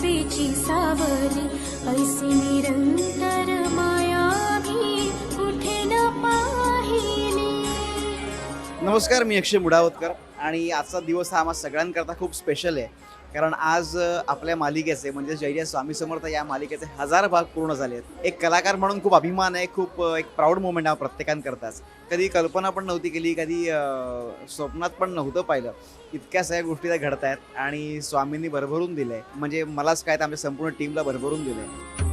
कृपेची सावली ऐसी निरंतर माया कुठे न पाहिली. नमस्कार मी अक्षय मुडावतकर. आणि आजचा दिवस हा आम्हा सगळ्यांकरता खूप स्पेशल आहे. कारण आज आपल्या मालिकेचे म्हणजे जयजय स्वामी समर्थ या मालिकेचे हजार भाग पूर्ण झाले आहेत. एक कलाकार म्हणून खूप अभिमान आहे खूप एक प्राऊड मुमेंट हा प्रत्येकांकरताच. कधी कल्पना पण नव्हती केली कधी स्वप्नात पण नव्हतं पाहिलं. इतक्या सगळ्या गोष्टी त्या घडत आहेत आणि स्वामींनी भरभरून दिलं आहे म्हणजे मलाच काय तर आमच्या संपूर्ण टीमला भरभरून दिलं आहे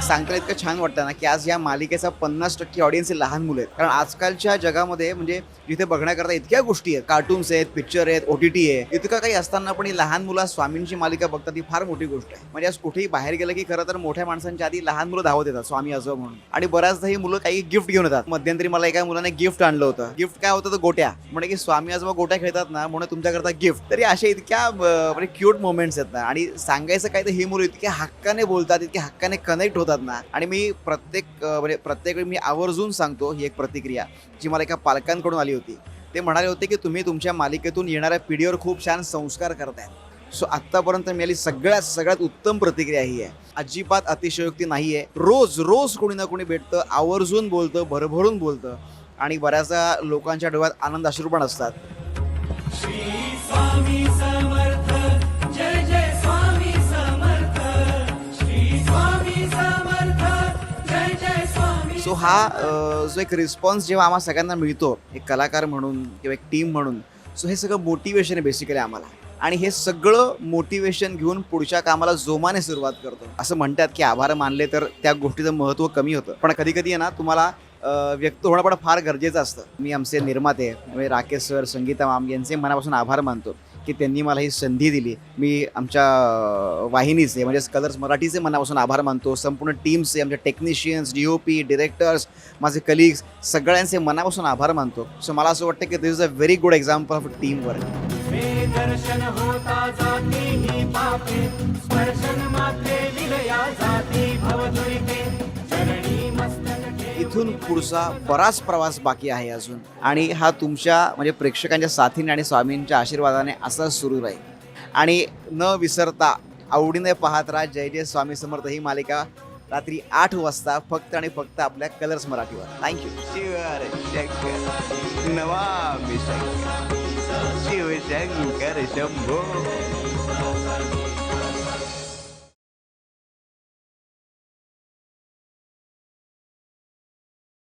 एक सांगता इतकं छान वाटतं ना की आज या मालिकेचा पन्नास टक्के ऑडियन्स हे लहान मुलं आहेत. कारण आजकालच्या जगामध्ये म्हणजे जिथे बघण्याकरता इतक्या गोष्टी आहेत कार्टून्स आहेत पिक्चर आहेत ओ टी टी आहे इतकं काही असताना पण ही लहान मुलं स्वामींची मालिका बघतात ही फार मोठी गोष्ट आहे. म्हणजे आज कुठेही बाहेर गेलं की खरं तर मोठ्या माणसांच्या आधी लहान मुलं धावत येतात स्वामी आजोबा म्हणून. आणि बऱ्याचदा ही मुलं काही गिफ्ट घेऊन येतात. मध्यंतरी मला एका मुलाने गिफ्ट आणलं होतं. गिफ्ट काय होतं तर गोट्या. म्हणजे की स्वामी आजोबा गोट्या खेळतात ना म्हणून तुमच्याकरता गिफ्ट तरी अशा इतक्या म्हणजे क्यूट मोमेंट्स आहेत ना. आणि सांगायचं काय तर ही मुलं इतक्या हक्काने बोलतात इतक्या हक्काने कनेक्ट होतात. ना. आणि मी प्रत्येक म्हणजे प्रत्येक वेळी मी आवर्जून सांगतो ही एक प्रतिक्रिया जी मला एका पालकांकडून आली होती. ते म्हणाले होते की तुम्ही तुमच्या मालिकेतून येणाऱ्या पिढीवर खूप छान संस्कार करताय. सो आत्तापर्यंत मिळाली सगळ्यात सगळ्यात उत्तम प्रतिक्रिया ही आहे. अजिबात अतिशयोक्ती नाही आहे. रोज रोज कोणी ना कोणी भेटतं आवर्जून बोलतं भरभरून बोलतं. आणि बऱ्याचदा लोकांच्या डोळ्यात आनंद अश्रू पण असतात. सो हा जो एक रिस्पॉन्स जेव्हा आम्हाला सगळ्यांना मिळतो एक कलाकार म्हणून किंवा एक टीम म्हणून सो हे सगळं मोटिवेशन आहे बेसिकली आम्हाला. आणि हे सगळं मोटिवेशन घेऊन पुढच्या कामाला जोमाने सुरुवात करतो. असं म्हणतात की आभार मानले तर त्या गोष्टीचं महत्त्व कमी होतं. पण कधी कधी आहे ना तुम्हाला व्यक्त होणं पण फार गरजेचं असतं. मी आमचे निर्माते म्हणजे राकेश सर संगीता माम यांचे मनापासून आभार मानतो. की त्यांनी मला ही संधी दिली. मी आमच्या वाहिनीचे म्हणजे कलर्स मराठीचे मनापासून आभार मानतो. संपूर्ण टीमचे आमच्या technicians D O P directors माझे कलिग्स सगळ्यांचे मनापासून आभार मानतो. सो मला असं वाटतं की this is a very good example of team work दर्शन होता जाती ही पापे. स्पर्शन मात्रे विलया जाती. भवदुरिते पुढचा बराच प्रवास बाकी आहे अजून. आणि हा तुमच्या म्हणजे प्रेक्षकांच्या साथीने आणि स्वामींच्या आशीर्वादाने असाच सुरू राहील. आणि न विसरता आवडीने पाहत राहा जय जय स्वामी समर्थ ही मालिका रात्री आठ वाजता फक्त आणि फक्त आपल्या कलर्स मराठीवर. थँक्यू शिवर शंकर शंभो.